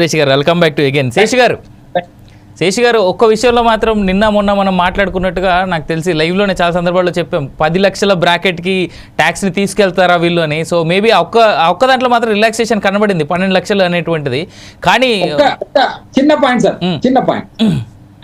శేషి గారు welcome back to again Seshi గారు శేషి గారు ఒక్క విషయంలో మాత్రం నిన్న మొన్న మనం మాట్లాడుకున్నట్టుగా నాకు తెలిసి లైవ్లోనే చాలా సందర్భాల్లో చెప్పాం. పది లక్షల బ్రాకెట్కి ట్యాక్స్ని తీసుకెళ్తారా వీళ్ళు అని. సో మేబీ ఒక్క ఒక్క దాంట్లో మాత్రం రిలాక్సేషన్ కనబడింది. పన్నెండు లక్షలు అనేటువంటిది. కానీ చిన్న పాయింట్ సార్. చిన్న పాయింట్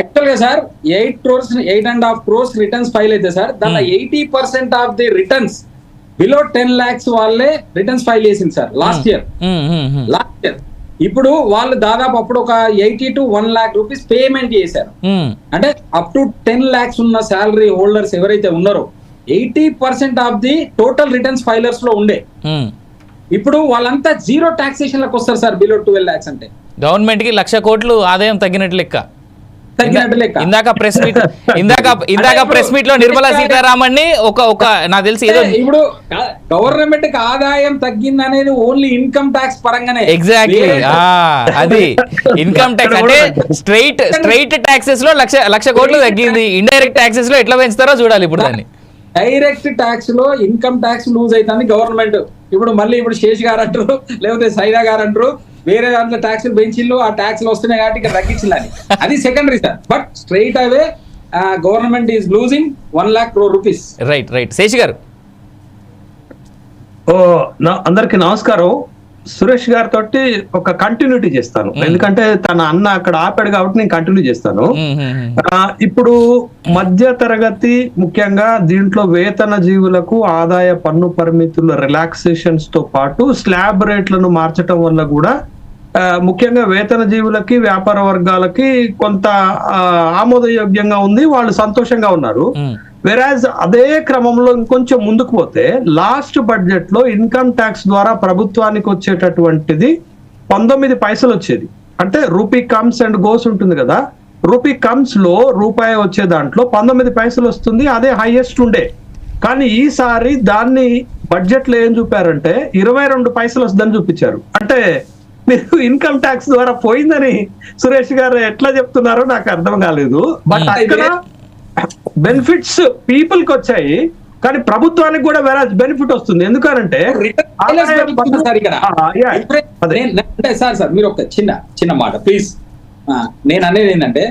యాక్చువల్గా sir eight crores eight and half crores returns file అయితే సార్ దాంట్లో eighty percent of the returns below ten lakhs వాళ్ళే రిటర్న్స్ ఫైల్ చేసింది sir last year last year ఇప్పుడు వాళ్ళు దాదాపు అప్పుడు ఒక eighty two one lakh rupees payment చేశారు. అంటే అప్ టు టెన్ లాక్స్ ఉన్న శాలరీ హోల్డర్స్ ఎవరైతే ఉన్నారో eighty percent of the total returns ఫైలర్స్లో ఉండే. ఇప్పుడు వాళ్ళంతా జీరో టాక్సేషన్లకు వస్తారు సార్ బిలో ట్వెల్వ్ లాక్స్ అంటే. గవర్నమెంట్కి లక్ష కోట్లు ఆదాయం తగ్గినట్లు లెక్క. ఇందాక ప్రెస్ మీట్ ఇందాక ఇందాక ప్రెస్ మీట్లో నిర్మలా సీతారామన్ని ఒక ఒక నాకు తెలిసి ఏదో ఇప్పుడు గవర్నమెంట్కి ఆదాయం తగ్గింది అనేది ఓన్లీ ఇన్కమ్ ట్యాక్స్ పరంగానే ఎగ్జాక్ట్లీ అది. ఇన్కమ్ ట్యాక్స్ అంటే స్ట్రైట్ స్ట్రైట్ ట్యాక్సెస్లో లక్ష లక్ష కోట్లు తగ్గింది. ఇండైరెక్ట్ ట్యాక్సెస్లో ఎట్లా పెంచుతారో చూడాలి ఇప్పుడు దాన్ని. డైరెక్ట్ ట్యాక్స్లో ఇన్కమ్ ట్యాక్స్ లూజ్ అవుతుంది గవర్నమెంట్ ఇప్పుడు మళ్ళీ ఇప్పుడు శేష్ గారు అంటారు లేకపోతే సైదా గారు అంటారు వేరే దాంట్లో ట్యాక్స్ పెంచిల్లు ఆ ట్యాక్స్ వస్తున్నాయి కాబట్టి ఇక్కడ తగ్గించాలని అది secondary sir. But straightaway government is losing one lakh crore rupees right right Seshi garu. ఓ నా అందరికి నమస్కారం. సురేష్ గారితో ఒక కంటిన్యూటీ చేస్తాను. ఎందుకంటే తన అన్న అక్కడ ఆపాడు కాబట్టి నేను కంటిన్యూ చేస్తాను. ఇప్పుడు మధ్య తరగతి ముఖ్యంగా దీంట్లో వేతన జీవులకు ఆదాయ పన్ను పరిమితుల రిలాక్సేషన్స్తో పాటు స్లాబ్ రేట్లను మార్చడం వల్ల కూడా ముఖ్యంగా వేతన జీవులకి వ్యాపార వర్గాలకి కొంత ఆమోదయోగ్యంగా ఉంది. వాళ్ళు సంతోషంగా ఉన్నారు. వెరాజ్ అదే క్రమంలో ఇంకొంచెం ముందుకు పోతే లాస్ట్ బడ్జెట్లో ఇన్కమ్ ట్యాక్స్ ద్వారా ప్రభుత్వానికి వచ్చేటటువంటిది పంతొమ్మిది పైసలు వచ్చేది. అంటే రూపీ కమ్స్ అండ్ గోస్ ఉంటుంది కదా. రూపీ కమ్స్లో రూపాయి వచ్చే దాంట్లో పంతొమ్మిది పైసలు వస్తుంది అదే హైయెస్ట్ ఉండే. కానీ ఈసారి దాన్ని బడ్జెట్లో ఏం చూపారంటే ఇరవై రెండు పైసలు వస్తుందని చూపించారు. అంటే మీరు ఇన్కమ్ ట్యాక్స్ ద్వారా పోయిందని సురేష్ గారు ఎట్లా చెప్తున్నారో నాకు అర్థం కాలేదు. బట్. అక్కడ బెనిఫిట్స్ పీపుల్కి వచ్చాయి కానీ ప్రభుత్వానికి కూడా వేరే బెనిఫిట్ వస్తుంది. ఎందుకనంటే అంటే సార్ సార్ మీరు ఒక చిన్న చిన్న మాట ప్లీజ్ నేను అనేది ఏంటంటే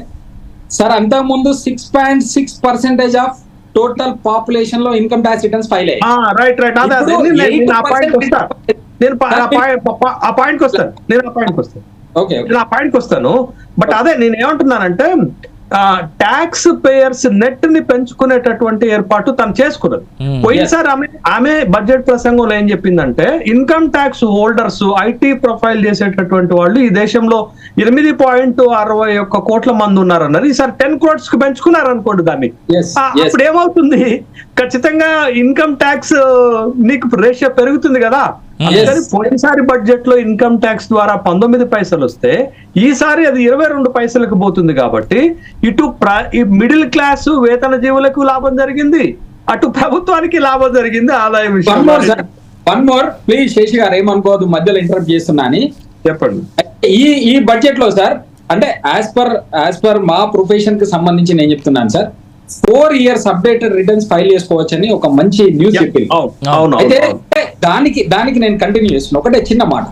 సార్ అంతకు ముందు six point six percentage of total పాపులేషన్లో income tax returns file అయ్యాయి. రైట్ రైట్ నేను- నేను 8% ఆ పాయింట్ వస్తాను. నేను ఆ పాయింట్ వస్తాను. ఓకే నేను ఆ వస్తాను. బట్ అదే నేను ఏమంటున్నానంటే ట్యాక్స్ పేయర్స్ నెట్ని పెంచుకునేటటువంటి ఏర్పాటు తను చేసుకున్నది. Hmm. పోయినసారి ఆమె ఆమె బడ్జెట్ ప్రసంగంలో ఏం చెప్పిందంటే income tax holders IT profile చేసేటటువంటి వాళ్ళు ఈ దేశంలో ఎనిమిది పాయింట్ అరవై ఒక్క కోట్ల మంది ఉన్నారన్నారు. ఈసారి టెన్ క్రోడ్స్కి పెంచుకున్నారు అనుకోండి దాన్ని. అప్పుడు ఏమవుతుంది? ఖచ్చితంగా ఇన్కమ్ ట్యాక్స్ నీకు రేషియో పెరుగుతుంది కదా. అందుకని పోయినసారి బడ్జెట్లో ఇన్కమ్ ట్యాక్స్ ద్వారా పంతొమ్మిది పైసలు వస్తే ఈసారి అది ఇరవై రెండు పైసలకు పోతుంది కాబట్టి ఇటు ప్ర- ఈ మిడిల్ క్లాస్ వేతన జీవులకు లాభం జరిగింది అటు ప్రభుత్వానికి లాభం జరిగింది ఆదాయ వన్ మోర్ సార్ విషయం one more please Seshi garu ఏమనుకోవద్దు మధ్యలో ఇంటరప్ట్ చేస్తున్నా అని. చెప్పండి. ఈ ఈ బడ్జెట్లో సార్ అంటే యాజ్ పర్ యాజ్ పర్ మా ప్రొఫెషన్కి సంబంధించి నేను చెప్తున్నాను sir four years updated returns file చేసుకోవచ్చని ఒక మంచి న్యూస్ చెప్పింది. అయితే దానికి దానికి నేను కంటిన్యూ చేస్తున్నా. ఒకటే చిన్న మాట.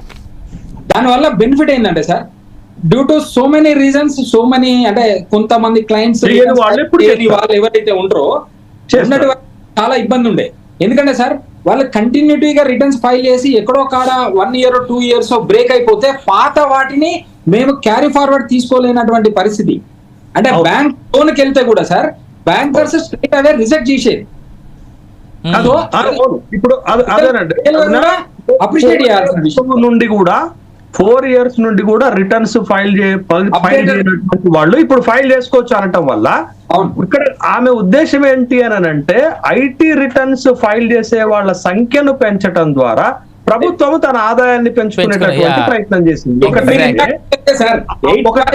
దానివల్ల బెనిఫిట్ ఏంటంటే sir due to so many reasons so many అంటే కొంతమంది క్లయింట్స్ వాళ్ళు ఎవరైతే వాళ్ళకి చాలా ఇబ్బంది ఉండే ఎందుకంటే సార్ వాళ్ళు కంటిన్యూటీగా రిటర్న్స్ ఫైల్ చేసి ఎక్కడో కాడ one year two years break అయిపోతే పాత వాటిని మేము క్యారీ ఫార్వర్డ్ తీసుకోలేనటువంటి పరిస్థితి. అంటే. బ్యాంక్ లోన్కి వెళ్తే కూడా sir bankers straight away reject చేసేది. ఇప్పుడు అప్రిషియేట్ చేయాల్సిన నుండి కూడా ఫోర్ ఇయర్స్ నుండి కూడా రిటర్న్స్ ఫైల్ చే ఫైల్. చేయనటువంటి వాళ్ళు ఇప్పుడు ఫైల్ చేసుకోవచ్చు అనటం వల్ల ఇక్కడ ఆమె ఉద్దేశం ఏంటి అని అంటే ఐటీ రిటర్న్స్ ఫైల్ చేసే వాళ్ళ సంఖ్యను పెంచడం ద్వారా ప్రభుత్వం తన ఆదాయాన్ని పెంచుకునేటటువంటి. ప్రయత్నం చేసింది. సార్ ఒక-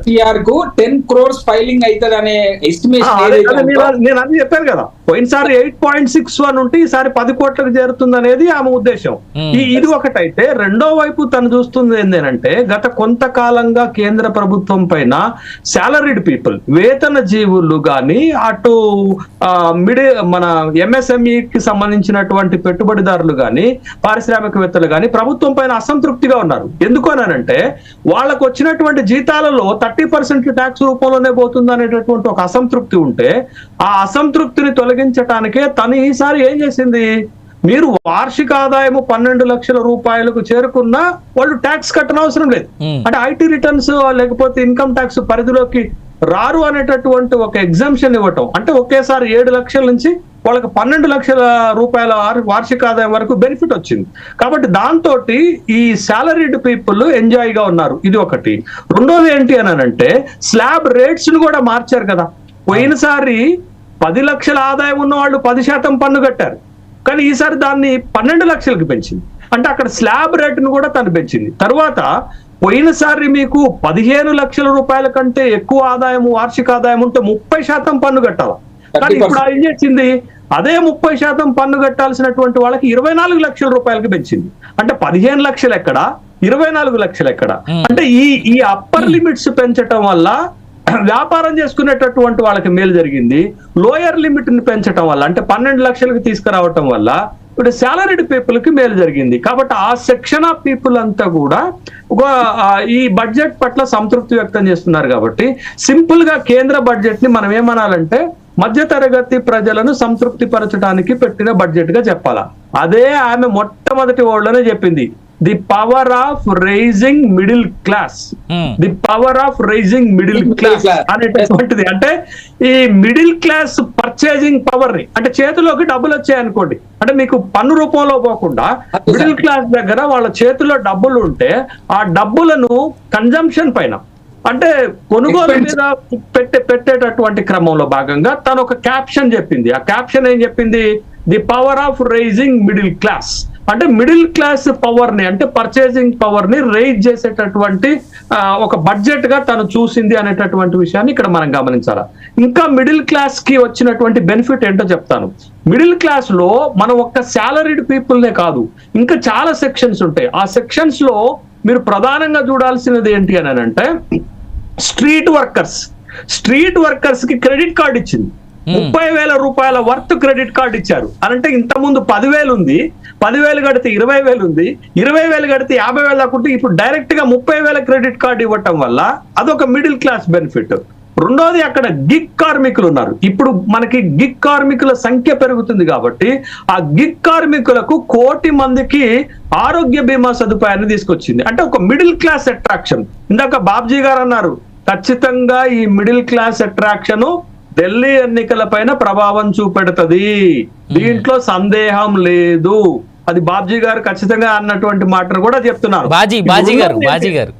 సిఆర్కు టెన్ క్రోర్స్ ఫైలింగ్ అవుతుంది అనే ఆ, ఎస్టిమేషన్ అదే ఏదైతే కదా ఉందో, నేను- నేను అది చెప్పాను కదా. పోయినసారి ఎయిట్ పాయింట్ సిక్స్ వన్ ఉంటే ఈసారి పది కోట్లకు చేరుతుంది అనేది ఆమె ఉద్దేశం. ఇది ఒకటైతే రెండో వైపు తను చూస్తుంది ఏంటంటే గత కొంతకాలంగా కేంద్ర ప్రభుత్వం పైన సాలరీడ్ పీపుల్ వేతన జీవులు గాని అటు మిడి మన MSME కి సంబంధించినటువంటి పెట్టుబడిదారులు గాని పారిశ్రామికవేత్తలు గాని ప్రభుత్వం పైన అసంతృప్తిగా ఉన్నారు. ఎందుకు అనంటే వాళ్ళకు వచ్చినటువంటి జీతాలలో థర్టీ పర్సెంట్ ట్యాక్స్ రూపంలోనే పోతుంది అనేటటువంటి ఒక అసంతృప్తి ఉంటే ఆ అసంతృప్తిని తొలగించటానికే తను ఈసారి ఏం చేసింది? మీరు వార్షిక ఆదాయము పన్నెండు లక్షల రూపాయలకు చేరుకున్నా వాళ్ళు ట్యాక్స్ కట్టనవసరం లేదు. అంటే ఐటీ రిటర్న్స్ లేకపోతే ఇన్కమ్ ట్యాక్స్ పరిధిలోకి రారు అనేటటువంటి ఒక ఎగ్జామ్షన్ ఇవ్వటం. అంటే ఒకేసారి ఏడు లక్షల నుంచి వాళ్ళకి పన్నెండు లక్షల రూపాయల వార్షిక ఆదాయం వరకు బెనిఫిట్ వచ్చింది. కాబట్టి దాంతో ఈ సాలరీడ్ పీపుల్ ఎంజాయ్గా ఉన్నారు. ఇది ఒకటి. రెండోది ఏంటి అని అంటే స్లాబ్ రేట్స్ను కూడా మార్చారు కదా. పోయినసారి పది లక్షల ఆదాయం ఉన్న వాళ్ళు పది శాతం పన్ను కట్టారు. కానీ ఈసారి దాన్ని పన్నెండు లక్షలకు పెంచింది. అంటే అక్కడ స్లాబ్ రేటును కూడా తను పెంచింది. తర్వాత పోయినసారి మీకు పదిహేను లక్షల రూపాయల కంటే ఎక్కువ ఆదాయం వార్షిక ఆదాయం ఉంటే ముప్పై శాతం పన్ను కట్టాలి? కానీ ఇప్పుడు ఏం చేసింది? అదే ముప్పై శాతం పన్ను కట్టాల్సినటువంటి వాళ్ళకి ఇరవై నాలుగు లక్షల రూపాయలకి పెంచింది. అంటే పదిహేను లక్షలు ఎక్కడ? ఇరవై నాలుగు లక్షలు ఎక్కడ? అంటే ఈ ఈ అప్పర్ లిమిట్స్ పెంచటం వల్ల వ్యాపారం చేసుకునేటటువంటి వాళ్ళకి మేలు జరిగింది. లోయర్ లిమిట్ని పెంచడం వల్ల అంటే పన్నెండు లక్షలకు తీసుకురావటం వల్ల ఇప్పుడు సాలరీడ్ పీపుల్కి మేలు జరిగింది. కాబట్టి ఆ సెక్షన్ ఆఫ్ పీపుల్ అంతా కూడా ఒక ఈ బడ్జెట్ పట్ల సంతృప్తి వ్యక్తం చేస్తున్నారు కాబట్టి సింపుల్గా కేంద్ర బడ్జెట్ని మనం ఏమనాలంటే మధ్య తరగతి ప్రజలను సంతృప్తి పరచడానికి పెట్టిన బడ్జెట్గా చెప్పాలా అదే ఆమె మొట్టమొదటి ఓళ్ళనే చెప్పింది the power of rising middle class. The power of rising middle class. అనేటటువంటిది అంటే ఈ మిడిల్ క్లాస్ పర్చేజింగ్ పవర్ని అంటే చేతిలోకి డబ్బులు వచ్చాయి అనుకోండి అంటే మీకు పన్ను రూపంలో పోకుండా మిడిల్. క్లాస్ దగ్గర వాళ్ళ చేతిలో డబ్బులు ఉంటే ఆ డబ్బులను కన్జంప్షన్ పైన అంటే కొనుగోలు. మీద పెట్టే పెట్టేటటువంటి క్రమంలో భాగంగా తను ఒక క్యాప్షన్ చెప్పింది. ఆ క్యాప్షన్ ఏం చెప్పింది? The power of rising middle class అంటే మిడిల్ క్లాస్ పవర్ని అంటే పర్చేసింగ్ పవర్ని రైజ్ చేసేటటువంటి ఒక బడ్జెట్గా తను చూసింది అనేటటువంటి విషయాన్ని ఇక్కడ మనం గమనించాలి. ఇంకా మిడిల్ క్లాస్కి వచ్చినటువంటి బెనిఫిట్ ఏంటో చెప్తాను. మిడిల్ క్లాస్లో మనం ఒక్క సాలరీడ్ పీపుల్ నే కాదు ఇంకా చాలా సెక్షన్స్ ఉంటాయి. ఆ సెక్షన్స్లో మీరు ప్రధానంగా చూడాల్సినది ఏంటి అని అంటే స్ట్రీట్ వర్కర్స్ స్ట్రీట్ వర్కర్స్కి క్రెడిట్ కార్డ్ ఇచ్చింది. ముప్పై వేల రూపాయల వర్త్ క్రెడిట్ కార్డ్ ఇచ్చారు. అనంటే ఇంత ముందు పదివేలు ఉంది పదివేలు కడితే ఇరవై వేలు ఉంది ఇరవై వేలు కడితే యాభై వేలు దాకుంటే ఇప్పుడు డైరెక్ట్గా ముప్పై వేల క్రెడిట్ కార్డు ఇవ్వటం వల్ల అదొక మిడిల్ క్లాస్ బెనిఫిట్ రెండోది అక్కడ గిగ్ కార్మికులు ఉన్నారు. ఇప్పుడు మనకి గిగ్ కార్మికుల సంఖ్య పెరుగుతుంది కాబట్టి ఆ గిగ్ కార్మికులకు కోటి మందికి ఆరోగ్య బీమా సదుపాయాన్ని తీసుకొచ్చింది. అంటే ఒక మిడిల్ క్లాస్ అట్రాక్షన్ ఇందాక బాబ్జీ గారు అన్నారు ఖచ్చితంగా ఈ మిడిల్ క్లాస్ అట్రాక్షన్ ఢిల్లీ ఎన్నికల పైన ప్రభావం చూపెడుతుంది. దీంట్లో సందేహం లేదు. అది బాబ్జీ గారు ఖచ్చితంగా అన్నటువంటి మాటను కూడా చెప్తున్నారు. బాజీ, బాజీ గారు, బాజీ గారు.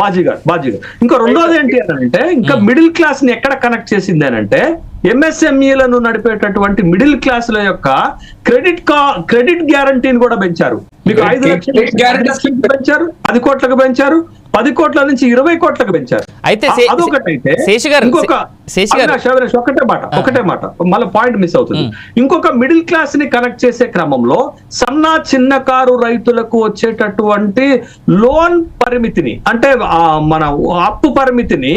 బాజీ గారు బాజీ గారు. ఇంకా రెండోది ఏంటి అని అంటే ఇంకా మిడిల్ క్లాస్ని ఎక్కడ కనెక్ట్ చేసింది అని అంటే ఎంఎస్ఎంఈలను నడిపేటటువంటి మిడిల్ క్లాసుల యొక్క క్రెడిట్ కా క్రెడిట్ గ్యారంటీని కూడా పెంచారు. మీకు ఐదు లక్షలు పెంచారు పది కోట్లకు పెంచారు పది కోట్ల నుంచి ఇరవై కోట్లకు పెంచారు. అయితే అదొకటైతే ఇంకొక ఒకటే మాట ఒకటే మాట మళ్ళీ పాయింట్ మిస్ అవుతుంది. ఇంకొక మిడిల్ క్లాస్ని కనెక్ట్ చేసే క్రమంలో సన్న చిన్నకారు రైతులకు వచ్చేటటువంటి లోన్ పరిమితిని అంటే ఆ, మన అప్పు పరిమితిని.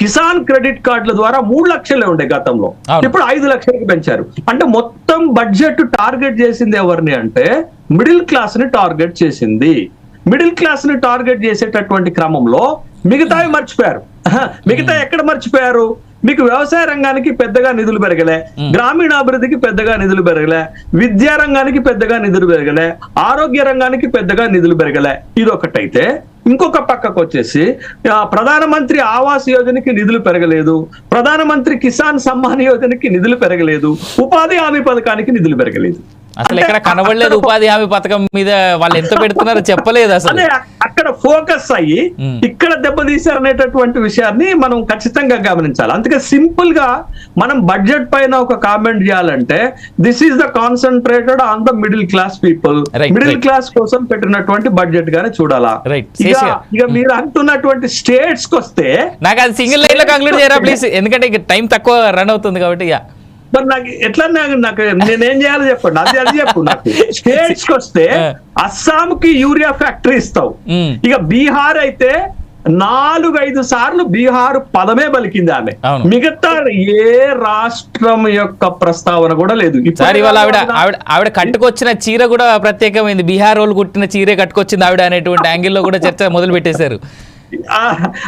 కిసాన్ క్రెడిట్ కార్డుల ద్వారా మూడు లక్షలే ఉండే గతంలో. ఇప్పుడు ఐదు లక్షలకు పెంచారు. అంటే మొత్తం బడ్జెట్ టార్గెట్ చేసింది ఎవరిని అంటే మిడిల్ క్లాస్ని టార్గెట్ చేసింది. మిడిల్ క్లాస్ని టార్గెట్ చేసేటటువంటి క్రమంలో మిగతావి మర్చిపోయారు. మిగతా ఎక్కడ మర్చిపోయారు? మీకు వ్యవసాయ రంగానికి పెద్దగా నిధులు పెరగలే. గ్రామీణాభివృద్ధికి పెద్దగా నిధులు పెరగలే. విద్యా రంగానికి పెద్దగా నిధులు పెరగలే. ఆరోగ్య రంగానికి పెద్దగా నిధులు పెరగలే. ఇది ఒకటైతే ఇంకొక పక్కకు వచ్చేసి ప్రధానమంత్రి ఆవాస్ యోజనకి నిధులు పెరగలేదు. ప్రధానమంత్రి కిసాన్ సమ్మాన్ యోజనకి నిధులు పెరగలేదు. ఉపాధి హామీ పథకానికి నిధులు పెరగలేదు. అసలు ఎక్కడ కనబడలేదు ఉపాధి హామీ పథకం మీద వాళ్ళు ఎంత పెడుతున్నారో చెప్పలేదు అసలు. అక్కడ ఫోకస్ అయ్యి. ఇక్కడ దెబ్బతీశారు అనేటటువంటి విషయాన్ని మనం ఖచ్చితంగా గమనించాలి. అందుకే సింపుల్గా మనం బడ్జెట్ పైన ఒక కామెంట్ చేయాలంటే this is the concentrated on the middle class people middle. Class కోసం పెట్టినటువంటి బడ్జెట్ గానే చూడాలా. ఇక మీరు అంటున్నటువంటి స్టేట్స్కి వస్తే నాకు అది సింగిల్ లైన్లో కంక్లూడ్ చేయరా ప్లీజ్ ఎందుకంటే ఇక టైం తక్కువ రన్ అవుతుంది కాబట్టి మరి నాకు ఎట్లా నాకు నాకు నేనేం చేయాలో చెప్పండి. అది అది చెప్పు నాకు. స్టేట్స్కి వస్తే అస్సాం కి యూరియా ఫ్యాక్టరీ ఇస్తావు. ఇక బీహార్ అయితే నాలుగు ఐదు సార్లు బీహార్ పదమే పలికింది ఆమె. మిగతా ఏ రాష్ట్రం యొక్క ప్రస్తావన కూడా లేదు. ఆవిడ ఆవిడ కట్టుకొచ్చిన చీర కూడా ప్రత్యేకమైంది. బీహార్ వాళ్ళు కుట్టిన చీరే కట్టుకొచ్చింది ఆవిడ అనేటువంటి యాంగిల్లో కూడా చర్చ మొదలు పెట్టేశారు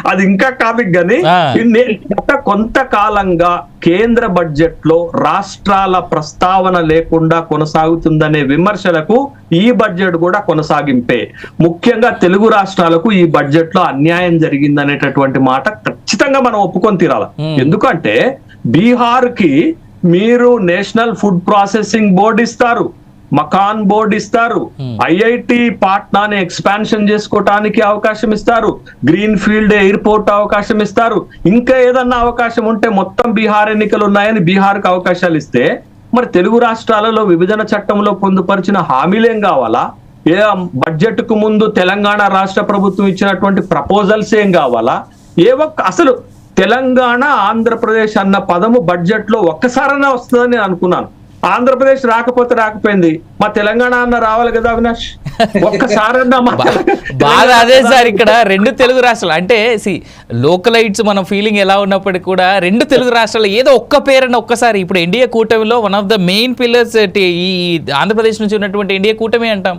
అది ఇంకా కామిక్ గాని ఆ. నే- గత కొంతకాలంగా కేంద్ర బడ్జెట్లో రాష్ట్రాల ప్రస్తావన లేకుండా కొనసాగుతుందనే విమర్శలకు ఈ బడ్జెట్ కూడా కొనసాగింపే ముఖ్యంగా తెలుగు రాష్ట్రాలకు ఈ బడ్జెట్లో అన్యాయం జరిగిందనేటటువంటి మాట ఖచ్చితంగా మనం ఒప్పుకొని తీరాలి. ఎందుకంటే బీహార్కి మీరు నేషనల్ ఫుడ్ ప్రాసెసింగ్ బోర్డు ఇస్తారు మకాన్ బోర్డు ఇస్తారు. Hmm. ఐఐటి పాట్నాని ఎక్స్పాన్షన్ చేసుకోవటానికి అవకాశం ఇస్తారు. గ్రీన్ ఫీల్డ్ ఎయిర్పోర్ట్ అవకాశం ఇస్తారు. ఇంకా ఏదన్నా అవకాశం ఉంటే మొత్తం బీహార్ ఎన్నికలు ఉన్నాయని బీహార్కి అవకాశాలు ఇస్తే మరి తెలుగు రాష్ట్రాలలో విభజన చట్టంలో పొందుపరిచిన హామీలేం కావాలా? ఏ బడ్జెట్కు ముందు తెలంగాణ రాష్ట్ర ప్రభుత్వం ఇచ్చినటువంటి ప్రపోజల్స్ ఏం కావాలా? ఏ ఒక్క అసలు తెలంగాణ ఆంధ్రప్రదేశ్ అన్న పదము బడ్జెట్లో ఒక్కసారన్నా వస్తుందని నేను అనుకున్నాను. ఆంధ్రప్రదేశ్ రాకపోతే రాకపోయింది. మా తెలంగాణ అన్న రావాలి కదా అవినాష్? ఒక్కసారన్నా బాధ అదే సార్ ఇక్కడ. రెండు తెలుగు రాష్ట్రాలు. అంటే సి లోకలైట్స్ మన ఫీలింగ్ ఎలా ఉన్నప్పటికీ కూడా రెండు తెలుగు రాష్ట్రాలు ఏదో ఒక్క పేరన్న ఒక్కసారి. ఇప్పుడు ఎన్డీఏ కూటమిలో one of the main pillars ఈ ఆంధ్రప్రదేశ్ నుంచి ఉన్నటువంటి ఎన్డీఏ కూటమి అంటాం.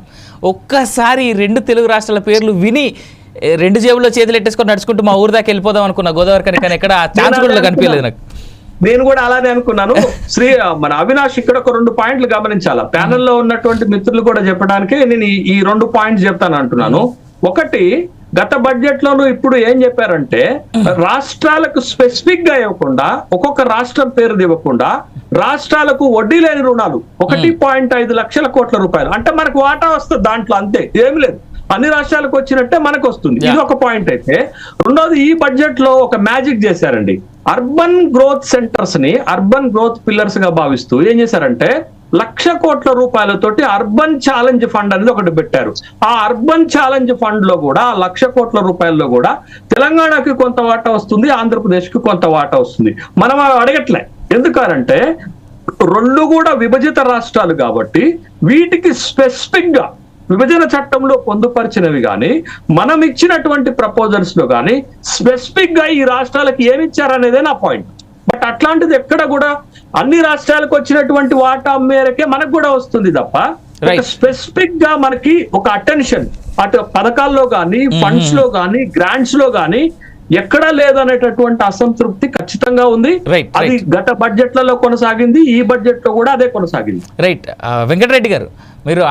ఒక్కసారి రెండు తెలుగు రాష్ట్రాల పేర్లు విని రెండు జేబుల్లో చేతులు ఎట్టేసుకొని నడుచుకుంటూ మా ఊరు దాకా వెళ్ళిపోదాం అనుకున్నా గోదావరి కనుక కానీ ఎక్కడ ఛాన్స్ కూడా కనిపించలేదు నాకు. నేను కూడా అలానే అనుకున్నాను. శ్రీ మన అవినాష్ ఇక్కడ ఒక రెండు పాయింట్లు గమనించాలా? ప్యానెల్లో ఉన్నటువంటి మిత్రులు కూడా చెప్పడానికి నేను ఈ- రెండు పాయింట్స్ చెప్తాను అంటున్నాను. ఒకటి గత బడ్జెట్ లోను ఇప్పుడు ఏం చెప్పారంటే రాష్ట్రాలకు స్పెసిఫిక్గా ఇవ్వకుండా ఒక్కొక్క రాష్ట్రం పేరు ఇవ్వకుండా రాష్ట్రాలకు వడ్డీ లేని రుణాలు ఒకటి పాయింట్ ఐదు లక్షల కోట్ల రూపాయలు. అంటే మనకు వాటా వస్తుంది దాంట్లో అంతే ఏం లేదు. అన్ని రాష్ట్రాలకు వచ్చినట్టే మనకు వస్తుంది. ఇది ఒక పాయింట్ అయితే. రెండోది ఈ బడ్జెట్లో ఒక మ్యాజిక్ చేశారండి. అర్బన్ గ్రోత్ సెంటర్స్ని అర్బన్ గ్రోత్ పిల్లర్స్గా భావిస్తూ ఏం చేశారంటే లక్ష కోట్ల రూపాయలతోటి అర్బన్ ఛాలెంజ్ ఫండ్ అనేది ఒకటి పెట్టారు. ఆ అర్బన్ ఛాలెంజ్ ఫండ్లో కూడా ఆ లక్ష కోట్ల రూపాయల్లో కూడా తెలంగాణకి కొంత వాటా వస్తుంది ఆంధ్రప్రదేశ్కి కొంత వాటా వస్తుంది. మనం అడగట్లే. ఎందుకనంటే రెండు కూడా విభజిత రాష్ట్రాలు కాబట్టి వీటికి స్పెసిఫిక్గా విభజన చట్టంలో పొందుపరిచినవి కానీ మనం ఇచ్చినటువంటి ప్రపోజల్స్లో కానీ స్పెసిఫిక్గా ఈ రాష్ట్రాలకు ఏమి ఇచ్చారనేదే నా పాయింట్ బట్ అట్లాంటిది ఎక్కడ కూడా అన్ని రాష్ట్రాలకు వచ్చినటువంటి వాటా మేరకే మనకు కూడా వస్తుంది తప్ప. స్పెసిఫిక్గా మనకి ఒక అటెన్షన్ అటు పథకాల్లో కానీ ఫండ్స్లో కానీ గ్రాంట్స్లో కానీ ఎక్కడా లేదనేటటువంటి అసంతృప్తి ఖచ్చితంగా ఉంది. అది. గత బడ్జెట్లలో కొనసాగింది ఈ బడ్జెట్లో కూడా అదే కొనసాగింది. రైట్ వెంకటరెడ్డి గారు మీరు